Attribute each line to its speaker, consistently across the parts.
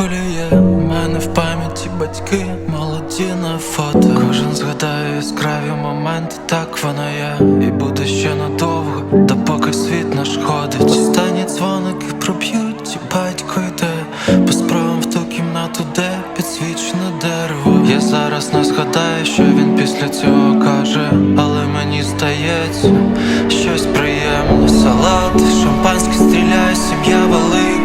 Speaker 1: коліє. Мене в пам'яті батьки, молоді на фото. Кожен згадає яскраві моменти, так воно є. І буде ще надовго, допоки світ наш ходить. Останні дзвоники проб'ють, і батько йде. По справам в ту кімнату, де підсвічене дерево. Я зараз не згадаю, що він після цього каже. Але мені здається, щось приємне. Салат, шампанське стріляє, сім'я велика.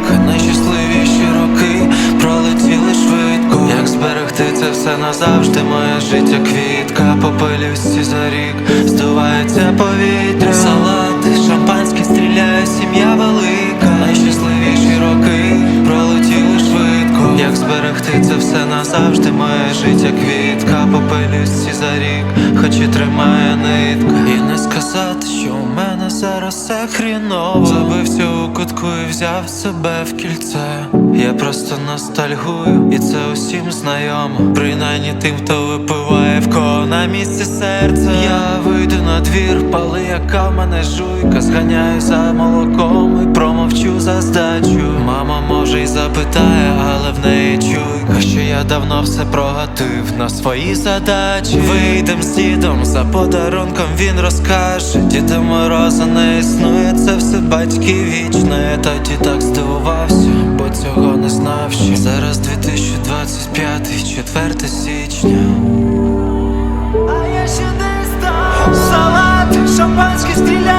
Speaker 1: Назавжди, моє життя квітка, попилюсті за рік, здувається повітря. Салат, шампанське стріляє, сім'я велика. Найщасливіші роки пролетіли швидко. Як зберегти це все назавжди, моє життя квітка, попилюсті за рік, хоч і тримає нитка. І не сказати, все хріново. Забився у кутку і взяв себе в кільце. Я просто ностальгую, і це усім знайомо. Принаймні тим, хто випиває в кого на місці серця. Я вийду на двір, пали, яка в мене жуйка. Зганяю за молоком і промовчу за здачу. Мама може й запитає, але в неї чуйка, що я давно все прогатив на свої задачі. Вийдем з дідом за подарунком, він розкаже. Діда Мороза не існує, це все батьки вічно. Я тоді так здивувався, бо цього не знав ще. Зараз 2025, 4 січня.
Speaker 2: А я ще десь там Салат, шампанське стріляє,